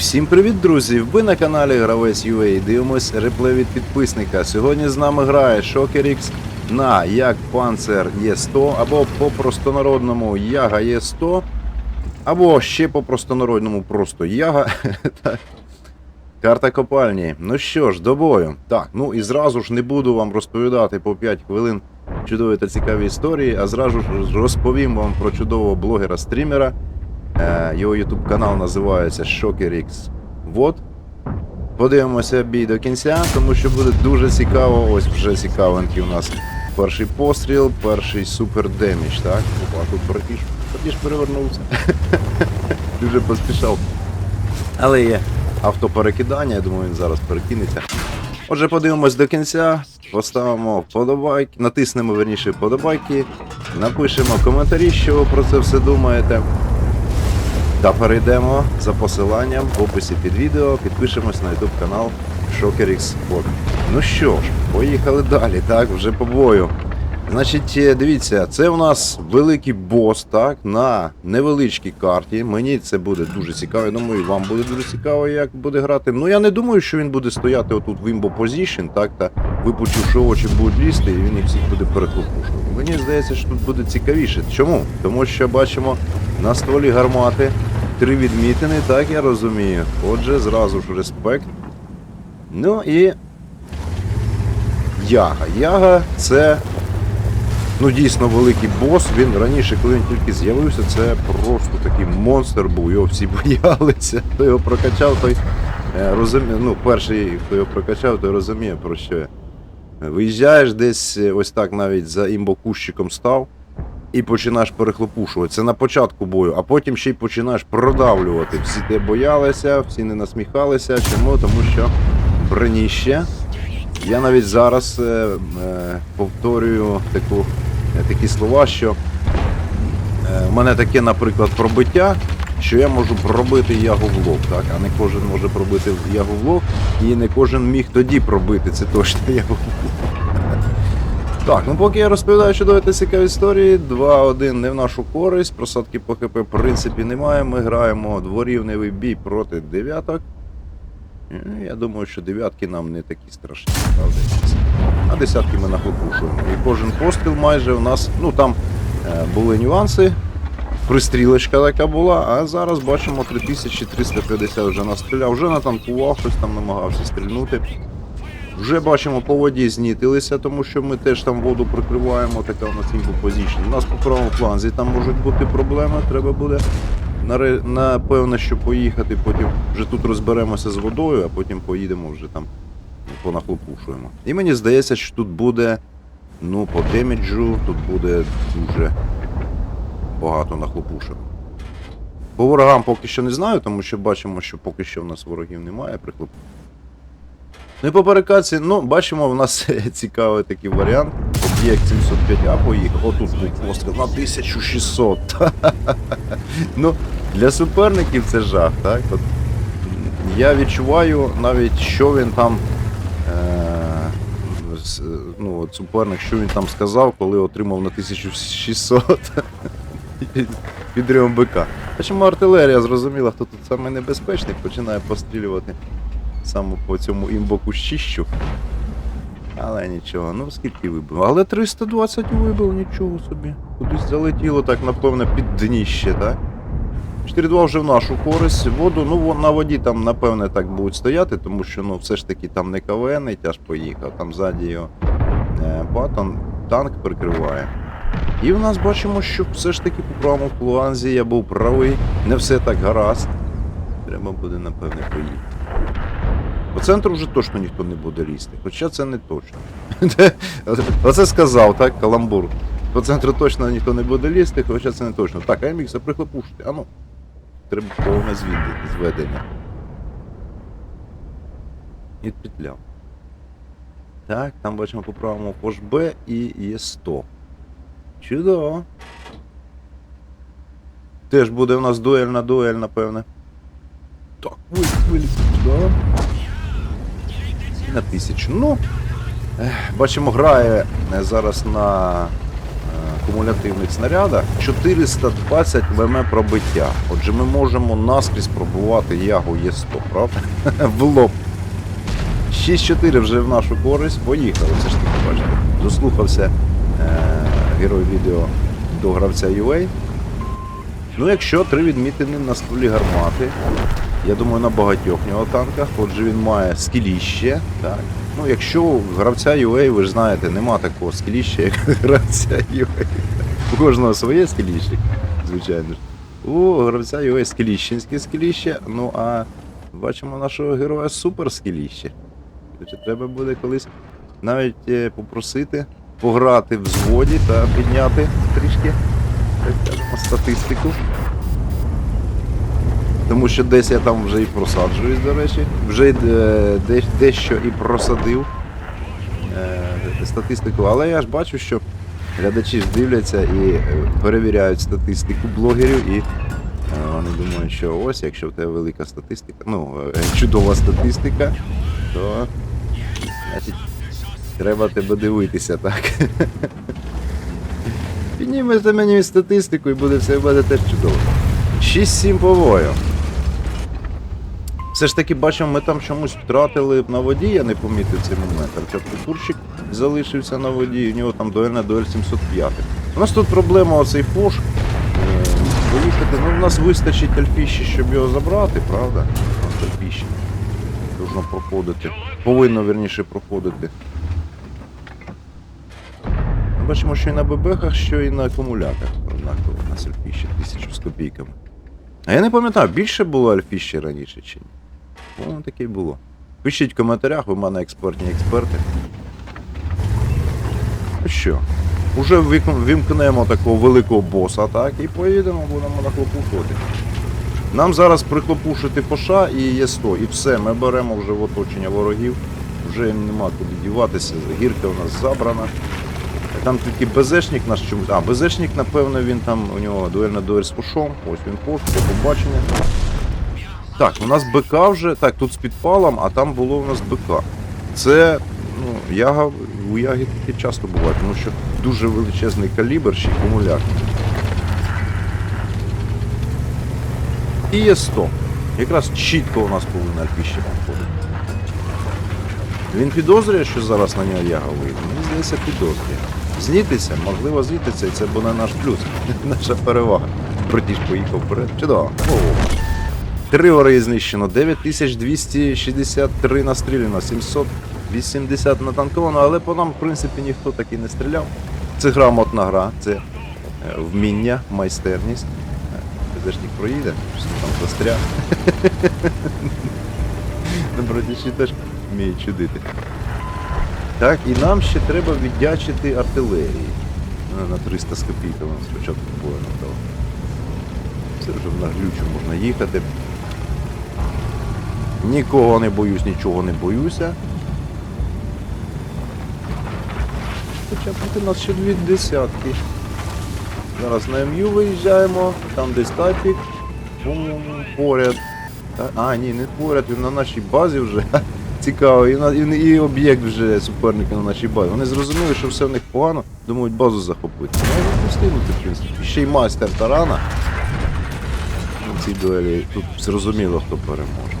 Всім привіт, друзі! Ви на каналі Гравець UA. Дивимось реплей від підписника. Сьогодні з нами грає X на як Panzer Е100 або по простонародному Яга Е100, або ще по простонародному просто Яга. Карта копальні. Ну що ж, до бою. Так, ну і зразу ж не буду вам розповідати по 5 хвилин чудові та цікаві історії, а зразу ж розповім вам про чудового блогера-стрімера. Е, Його YouTube канал називається ShockerX. Вот. Подивимося бій до кінця, тому що буде дуже цікаво. Ось вже цікавинки у нас. Перший постріл, перший супер демідж, так? Опа, тут братіш, братіш перевернувся. Дуже поспішав. Але є автоперекидання, я думаю, він зараз перекинеться. Отже, подивимось до кінця, поставимо вподобайки, натиснемо верніше вподобайки, напишемо коментарі, що ви про це все думаєте. Та перейдемо за посиланням в описі під відео, підпишемось на YouTube канал ShockerX Sport. Ну що ж, поїхали далі, так, вже по бою. Значить, е, дивіться, це у нас великий бос, так, на невеличкій карті. Мені це буде дуже цікаво. Я думаю, і вам буде дуже цікаво, як буде грати. Ну я не думаю, що він буде стояти отут в імбо позішн, так, та випучивши очі будуть лізти, і він їх всіх буде перехлопушувати. Мені здається, що тут буде цікавіше. Чому? Тому що бачимо на стволі гармати три відмітини, так я розумію. Отже, зразу ж респект. Ну і. Яга. Яга це ну дійсно великий бос. Він раніше, коли він тільки з'явився, це просто такий монстр був. Його всі боялися. Хто його прокачав, той е, розуміє. Ну, перший, хто його прокачав, той розуміє про що я. Виїжджаєш десь е, ось так навіть за імбокущиком став і починаєш перехлопушувати. Це на початку бою, а потім ще й починаєш продавлювати. Всі тебе боялися, всі не насміхалися. Чому? Тому що броніще. Я навіть зараз е, е, повторюю таку, е, такі слова, що е, в мене таке, наприклад, пробиття, що я можу пробити ягу в лоб, так? а не кожен може пробити ягу в лоб, і не кожен міг тоді пробити, це точно ягу в лоб. Так, ну поки я розповідаю чудові та цікаві історії, 2-1 не в нашу користь, просадки по ХП в принципі немає. Ми граємо дворівневий бій проти дев'яток. Е, Я думаю, що дев'ятки нам не такі страшні, правда. А десятки ми нахлопушуємо. І кожен постріл майже у нас, ну там е, були нюанси. Пристрілочка така була, а зараз бачимо 3350 вже настріляв, вже натанкував, щось там намагався стрільнути. Вже бачимо по воді знітилися, тому що ми теж там воду прикриваємо, така у нас імпозиція. У нас по правому фланзі там можуть бути проблеми, треба буде напевно, що поїхати, потім вже тут розберемося з водою, а потім поїдемо вже там понахлопушуємо. І мені здається, що тут буде, ну, по деміджу, тут буде дуже багато нахлопушок. По ворогам поки що не знаю, тому що бачимо, що поки що в нас ворогів немає прихлоп. Ну і по перекатці, ну, бачимо, в нас цікавий такий варіант. Об'єкт 705А поїхав. Отут був постріл на 1600. ну, для суперників це жах, так? От, я відчуваю навіть, що він там. Е- ну, от суперник, що він там сказав, коли отримав на 1600 підрив БК. Бачимо, артилерія зрозуміла, хто тут саме починає пострілювати саме по цьому імбоку щищу. Але нічого, ну скільки вибив. Але 320 вибив, нічого собі. Кудись залетіло так, напевно, під дніще, так? 4-2 вже в нашу користь. Воду, ну на воді там, напевне, так будуть стояти, тому що ну все ж таки там не КВН тяж поїхав, там ззаді його е, батон, танк прикриває. І в нас бачимо, що все ж таки по правому фланзі я був правий, не все так гаразд. Треба буде, напевне, поїхати. По центру вже точно ніхто не буде лізти, хоча це не точно. Оце сказав, так, каламбур. По центру точно ніхто не буде лізти, хоча це не точно. Так, АМХ, прихлопушити, а ну. Треба повне зведення. І петляв. Так, там бачимо по правому Фош Б і є 100. Чудово. Теж буде у нас дуель на дуель, напевне. Так, виліз, виліз. Да. На тисячу. Ну, бачимо, грає е, зараз на е, кумулятивних снарядах 420 мм пробиття. Отже, ми можемо наскрізь пробувати ягу Є100, правда? В лоб. 6-4 вже в нашу користь. Поїхали. Все ж таки, бачите. Дослухався е- герой відео до гравця UA. Ну, якщо три відмітини на стволі гармати, я думаю, на багатьох нього танках. Отже, він має скіліще. Так. Ну, якщо у гравця UA, ви ж знаєте, нема такого скіліща, як гравця UA. У кожного своє скіліще, звичайно ж. У гравця UA скіліщенське скіліще, ну а бачимо нашого героя супер скіліще. Тобто треба буде колись навіть е, попросити пограти в зводі та підняти трішки так скажемо, статистику. Тому що десь я там вже і просаджуюсь, до речі. Вже е, дещо і просадив е, статистику. Але я ж бачу, що глядачі ж дивляться і е, перевіряють статистику блогерів, і вони думають, що ось, якщо в тебе велика статистика, ну, чудова статистика, то значить, треба тебе дивитися, так? Піднімете мені статистику і буде все в мене теж чудово. 6-7 по бою. Все ж таки бачимо, ми там чомусь втратили на воді, я не помітив цей момент. Турчик залишився на воді, у нього там дуельна дуель 705. У нас тут проблема оцей фош. Е, Поїхати, ну в нас вистачить альфіші, щоб його забрати, правда? У нас альфіші. Должно проходити. Повинно вірніше проходити. Ми Бачимо, що і на ББХах, що і на акумуляторах однаково на альфіші, тисячу з копійками. А я не пам'ятаю, більше було альфіші раніше чи ні? Воно таке було. Пишіть в коментарях, ви в мене експертні експерти. Ну що, уже вімкнемо такого великого боса, так, і поїдемо, будемо нахлопушувати. Нам зараз прихлопушити поша і є 100, і все, ми беремо вже в оточення ворогів, вже їм нема куди діватися, гірка у нас забрана. Там тільки БЗшник наш чомусь. А, БЗшник, напевно, він там, у нього дуельна дуель з пушом. Ось він пош, до побачення. Так, у нас БК вже. Так, тут з підпалом, а там було у нас БК. Це, ну, яга, у яги таке часто буває, тому що дуже величезний калібр, ще й акумулятор. І є 100. Якраз чітко у нас повинна альпіще виходити. Він підозрює, що зараз на нього яга вийде. Мені здається, підозрює. Знітися, можливо, знітися, і це буде наш плюс, наша перевага. Братіж поїхав вперед. Чудово. Три ори знищено, 9263 настріляно, 780 натанковано, але по нам, в принципі, ніхто так і не стріляв. Це грамотна гра, це е, вміння, майстерність. Підешник проїде, щось там застряг. Ну, Братіші теж вміють чудити. Так, і нам ще треба віддячити артилерії. Ну, На 300 з копійками спочатку бою надав. Це вже на глючу можна їхати. Нікого не боюсь, нічого не боюся. Хоча у нас ще дві десятки. Зараз на МЮ виїжджаємо, там десь тапік. Поряд. А, ні, не поряд, він на нашій базі вже. Цікаво, і, на, і, і об'єкт вже суперника на нашій базі. Вони зрозуміли, що все в них погано, думають базу захопити. Ну, і постигнути, в принципі. Ще й майстер тарана. У цій дуелі тут зрозуміло, хто переможе.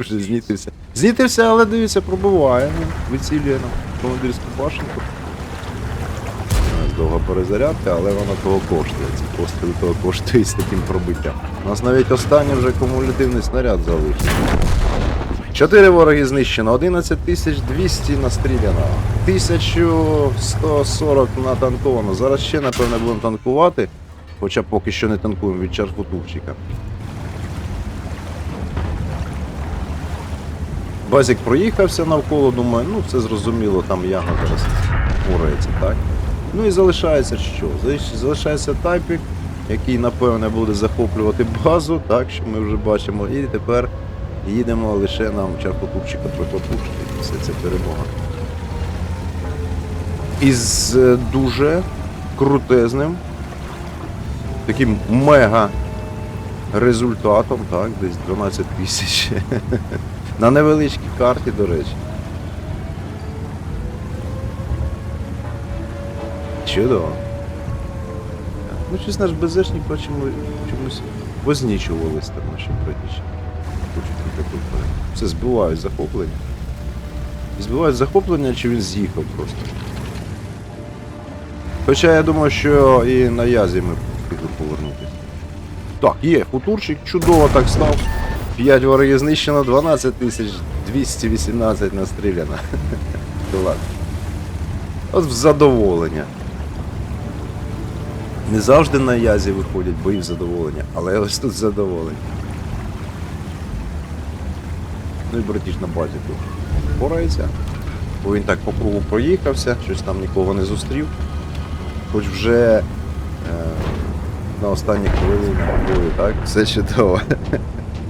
Вже знітився. Знітився, але дивіться, пробуває. ну, Вицілює нам командирську башенку. У довга перезарядка, але вона того коштує. Ці постріли того коштує з таким пробиттям. У нас навіть останній вже кумулятивний снаряд залишився. Чотири вороги знищено, 11200 настріляно, 1140 натанковано. Зараз ще, напевно, будемо танкувати, хоча поки що не танкуємо від чарфутувчика. Базік проїхався навколо, думаю, ну все зрозуміло, там яга зараз впорається, так? Ну і залишається що? Залишається тайпік, який, напевне, буде захоплювати базу, так, що ми вже бачимо. І тепер їдемо лише нам чарпотупчика прихлопушити. і Все це перемога. Із е, дуже крутезним, таким мега результатом, так, десь 12 тисяч. На невеличкій карті, до речі. Чудово. Ну, чесно ж, БЗшні чому, чомусь вознічувались там наші вперед. Все збивають захоплення. Збивають захоплення, чи він з'їхав просто. Хоча я думаю, що і на язі ми піду повернутися. Так, є, футурчик чудово так став. 5 ворогів знищено, 12 тисяч 218 настріляно. Клас. От в задоволення. Не завжди на язі виходять бої в задоволення, але ось тут задоволення. Ну і братіш на базі тут порається. Бо він так по кругу проїхався, щось там нікого не зустрів. Хоч вже е, на останніх хвилинах бою, так? Все чудово.